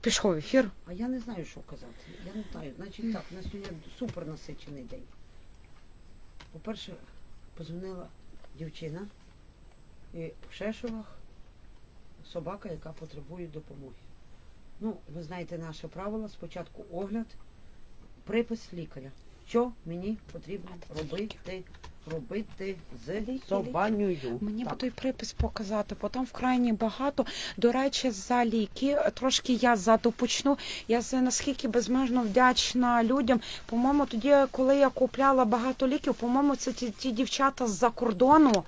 пішов ефір. А я не знаю, що казати. Я не знаю. Значить так, у нас сьогодні супер насичений день. По-перше, позвонила дівчина і в Шешовах собака, яка потребує допомоги. Ну, ви знаєте наше правило, спочатку огляд, припис лікаря. Що мені потрібно робити, робити з собанею. Мені Так. той припис показати, бо там вкрайні багато. До речі, за ліки трошки я ззаду почну. Я наскільки безмежно вдячна людям. По-моєму, тоді, коли я купляла багато ліків, по-моєму, це ті, ті дівчата з-за кордону.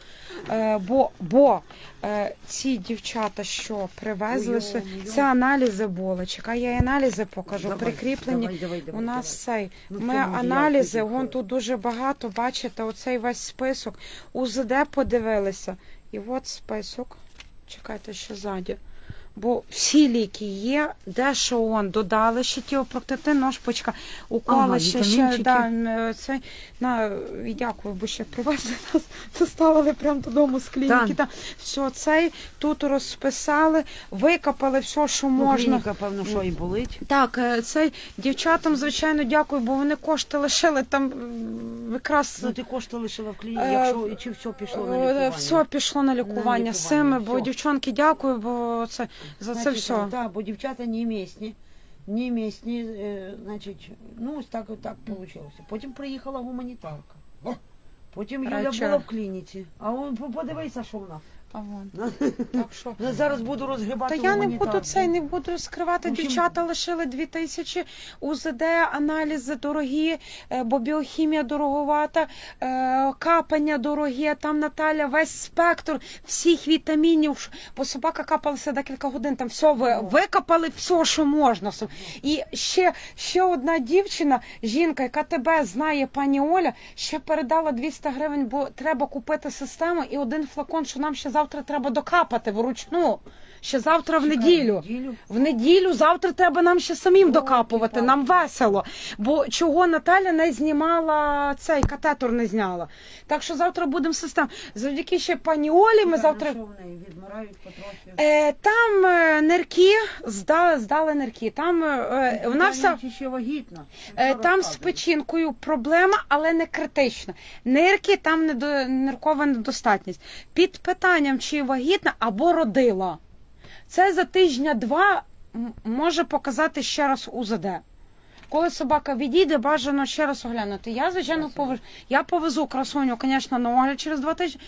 Е, бо бо е, ці дівчата, що привезли, ой, ой. це аналізи були. Чекай, я аналізи покажу. Давай, Прикріплені. давай, давай, давай, У нас давай. цей Ну, ми аналізи, вон тут дуже багато. Бачите, оцей весь список. УЗД подивилися. І от список. Чекайте, що ззаді. Бо всі ліки є, де що он додали, ще тіопроктити, ножпочка, уколи, Ага, ще, ще да, це, на, дякую, бо ще привезли нас, доставили прямо додому з клініки. Та, все цей, тут розписали, викопали все, що Ну, можна. клініка, певно, що і болить. Так, е, цей дівчатам, звичайно, дякую, бо вони кошти лишили там якраз. Ну, ти кошти лишила в клініці, Е, якщо чи все пішло на е, лікування? Все пішло на лікування, На з цими, бо все. дівчонки дякую, бо це за це Значить, все. Так, бо дівчата не місні. Не місні, е, значить, ну ось так так вийшло. Потім приїхала гуманітарка. Потім Юля була в клініці. А он подивися, що вона. А вон. Ну, Так що. Я зараз буду Та я не гуманітарку. буду цей, не буду скривати. В общем- Дівчата лишили дві тисячі УЗД, аналізи дорогі, е, бо біохімія дороговата, е, капання дорогі. Там Наталя весь спектр всіх вітамінів. Ш- Бо собака капалася декілька годин. Там все ви викопали, все, що можна. І ще, ще одна дівчина, жінка, яка тебе знає, пані Оля, ще передала 200 гривень, бо треба купити систему і один флакон, що нам ще завтра треба докапати вручну. Ще завтра в неділю. В неділю завтра треба нам ще самим докапувати. Нам весело. Бо чого Наталя не знімала цей катетор не зняла. Так що завтра будемо систем. Завдяки ще пані Олі. Ми завтра. ну? Відмирають потрохи. Е, там е, нирки, здали, здали нирки. Там е, вона вся. Ще вагітна? Там з печінкою проблема, але не критична. Нирки там недо... ниркова недостатність. Під питанням, чи вагітна або родила. Це за тижня-два м- може показати ще раз УЗД. Коли собака відійде, бажано ще раз оглянути. Я, звичайно, повез... я повезу красуню, звісно, на огляд через два тижні.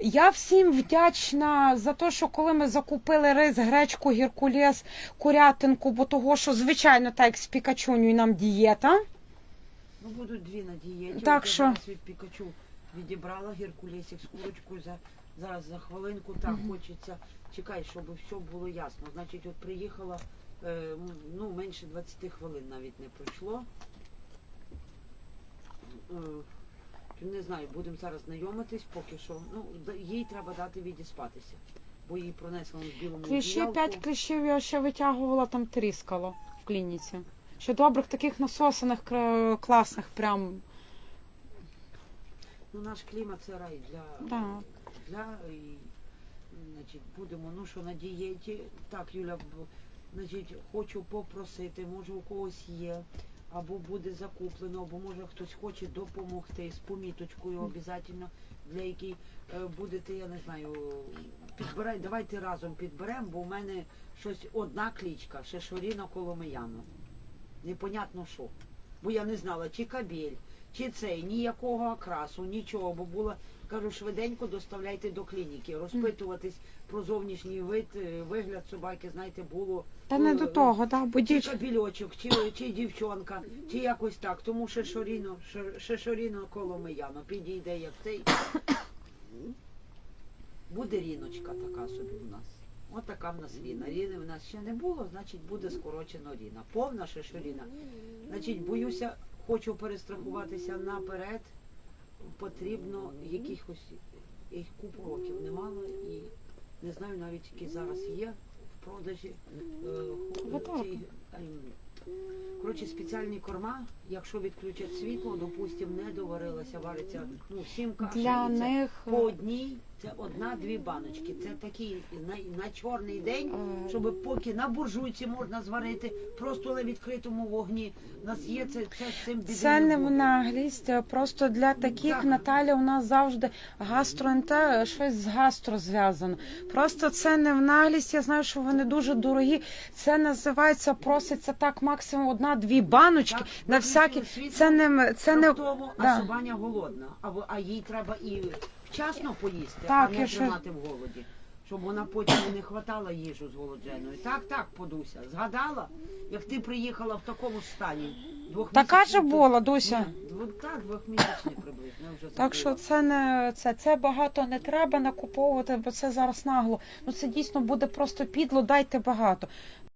Я всім вдячна за те, що коли ми закупили рис, гречку, гіркулес, курятинку, бо того, що звичайно так як з пікачуню нам дієта. Ну, будуть дві на дієті. Так що? від Пікачу відібрала геркулесик з курочкою за, зараз за хвилинку. Так хочеться. Чекай, щоб все було ясно. Значить, от приїхала, е, ну, менше 20 хвилин навіть не пройшло. Е, не знаю, будемо зараз знайомитись поки що. Ну, їй треба дати відіспатися, бо її пронесло в білому Кліщі, п'ять кліщів я ще витягувала, там тріскало в клініці. Ще добрих таких насосаних, класних прям. Ну, наш клімат це рай для, Так. Для і, значить, будемо, ну що на дієті. Так, Юля, значить, хочу попросити, може у когось є, або буде закуплено, або може хтось хоче допомогти з поміточкою обов'язково, для якій е, будете, я не знаю, підбирай, давайте разом підберемо, бо у мене щось одна клічка, Шешоріна Коломияно. Непонятно що. Бо я не знала, чи кабель, чи цей, ніякого окрасу, нічого, бо було, кажу, швиденько доставляйте до клініки. Розпитуватись про зовнішній вид, е, вигляд собаки, знаєте, було. Та не е, до того, да, бо Чи дівч... кабельочок, чи, чи дівчонка, чи якось так. Тому шешоріно, ше- шешоріно коломияно підійде як цей. Буде ріночка така собі в нас. От така в нас ріна. Ріни в нас ще не було, значить буде скорочено ріна. Повна шешоріна. Значить, боюся, хочу перестрахуватися наперед. Потрібно якихось їх купу років немало і не знаю навіть які зараз є в продажі. Е, ці, ем, Коротше, спеціальні корма, якщо відключать світло, допустимо, не доварилася, вариться ну, сім кашель. для і це них по одній Це одна-дві баночки. Це такий на, на чорний день, щоб поки на буржуйці можна зварити, просто на відкритому вогні. У нас є це, це з цим біди Це не в наглість, просто для таких Так. Наталя у нас завжди гастроенте, щось з гастро зв'язано. Просто це не в наглість. Я знаю, що вони дуже дорогі. Це називається, проситься так максимум одна-дві баночки Так, на всякі. Це не це не Раптово, а да. собаня голодна, а, в- а їй треба і вчасно поїсти, Так, а не і тримати в голоді. Щоб вона потім не хватала їжу з голодженою. Так, так, подуся. Згадала, як ти приїхала в такому стані. така ж була, Дуся. Ні, так, двохмісячний приблизно. я Вже Так що забула. це не це, це багато не треба накуповувати, бо це зараз нагло. Ну це дійсно буде просто підло, дайте багато.